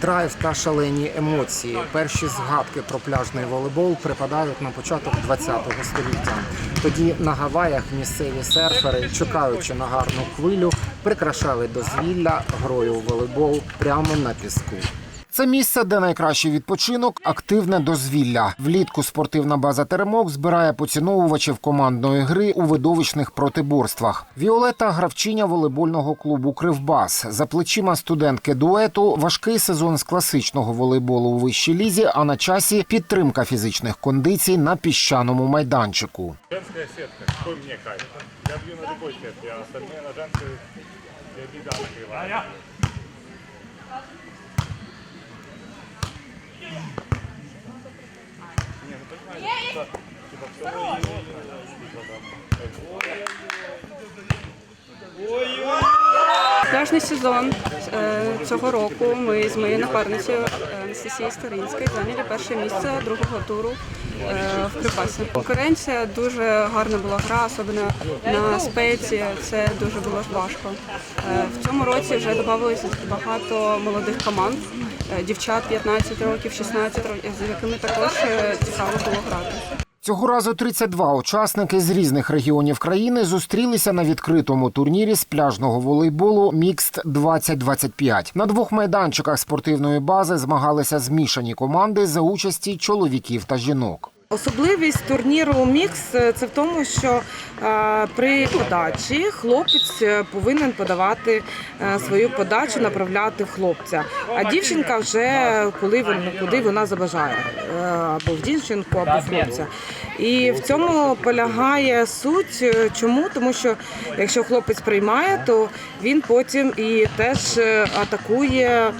драйв та шалені емоції. Перші згадки про пляжний волейбол припадають на початок ХХ століття. Тоді на Гаваях місцеві серфери, чекаючи на гарну хвилю, прикрашали дозвілля грою у волейбол прямо на піску. Це місце, де найкращий відпочинок, активне дозвілля. Влітку спортивна база Теремок збирає поціновувачів командної гри у видовищних протиборствах. Віолета гравчиня волейбольного клубу Кривбас. За плечима студентки дуету важкий сезон з класичного волейболу у вищій лізі, а на часі підтримка фізичних кондицій на піщаному майданчику. Женская сетка, какой мне кайф. Я бью на любой сетке, а остальные на женской я бега накрываю. Пляжний сезон е, цього року ми з моєю напарницею Анастасією Старинською зайняли перше місце другого туру в Кривбасі. Конкуренція дуже гарна була гра, особливо на спеці. Це дуже було важко. Е, В цьому році вже додавалося багато молодих команд, е, дівчат 15 років, 16 років, з якими також е, цікаво було грати. Цього разу 32 учасники з різних регіонів країни зустрілися на відкритому турнірі з пляжного волейболу Мікст 2025 На двох майданчиках спортивної бази змагалися змішані команди за участі чоловіків та жінок. Особливість турніру Мікс це в тому, що е, при подачі хлопець е, повинен подавати е, свою подачу, направляти хлопця. А дівчинка вже коли вона куди вона забажає, або в дівчинку, або в хлопця. І в цьому полягає суть. Чому? Тому що якщо хлопець приймає, то він потім і теж атакує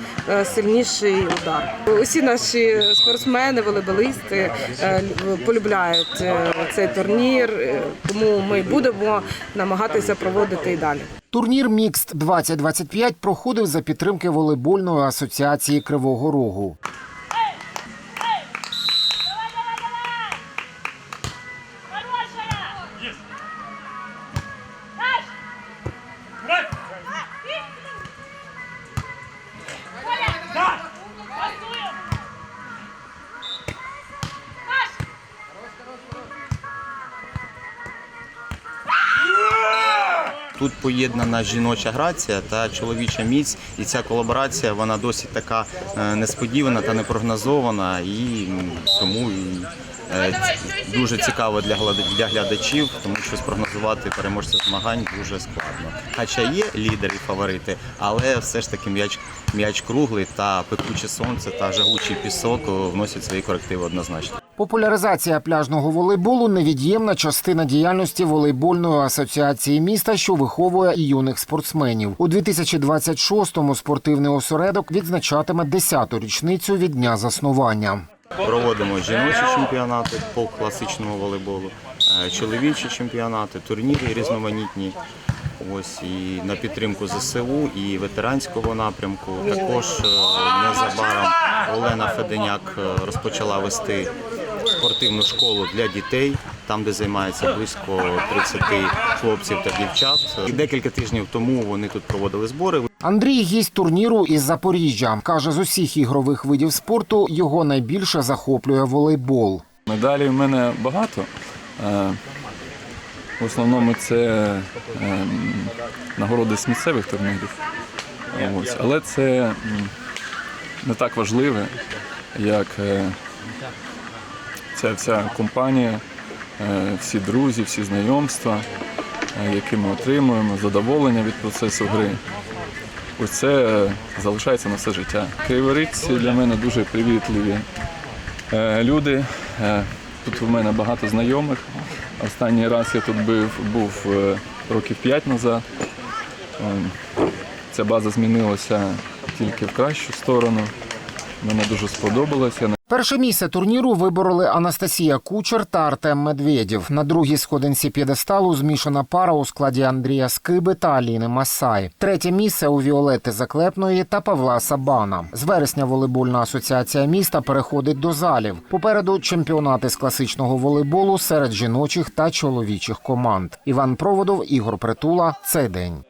сильніший удар. Усі наші спортсмени, волейболисти е, полюбляють е, цей турнір, е, тому ми будемо намагатися проводити і далі. Турнір Мікст 2025 проходив за підтримки волейбольної асоціації Кривого Рогу. Тут поєднана жіноча грація та чоловіча міць, і ця колаборація вона досить така е, несподівана та непрогнозована, і тому і, е, дуже цікаво для глядачів, тому що спрогнозувати переможця змагань дуже складно. Хоча є лідери і фаворити, але все ж таки м'яч м'яч круглий та пекуче сонце та жагучий пісок вносять свої корективи однозначно. Популяризація пляжного волейболу невід'ємна частина діяльності волейбольної асоціації міста, що виховує і юних спортсменів. У 2026-му спортивний осередок відзначатиме 10-ту річницю від дня заснування. Проводимо жіночі чемпіонати по класичному волейболу, е, чоловічі чемпіонати, турніри різноманітні. Ось і на підтримку ЗСУ і ветеранського напрямку. Також е, незабаром Олена Феденяк е, розпочала вести спортивну школу для дітей, там де займається близько 30 хлопців та дівчат. І декілька тижнів тому вони тут проводили збори. Андрій гість турніру із Запоріжжя. Каже, з усіх ігрових видів спорту його найбільше захоплює волейбол. Медалей в мене багато. Е, В основному це е, нагороди з місцевих турнірів. Ось. Але це не так важливе, як е, ця вся компанія, е, всі друзі, всі знайомства, е, які ми отримуємо, задоволення від процесу гри. Ось це е, залишається на все життя. Кривориці для мене дуже привітливі люди. Тут у мене багато знайомих. Останній раз я тут був, років п'ять назад. Ця база змінилася тільки в кращу сторону. Мені дуже сподобалося. Перше місце турніру вибороли Анастасія Кучер та Артем Медведєв. На другій сходинці п'єдесталу змішана пара у складі Андрія Скиби та Аліни Масай. Третє місце у Віолети Заклепної та Павла Сабана. З вересня волейбольна асоціація міста переходить до залів. Попереду чемпіонати з класичного волейболу серед жіночих та чоловічих команд. Іван Проводов, Ігор Притула. Цей день.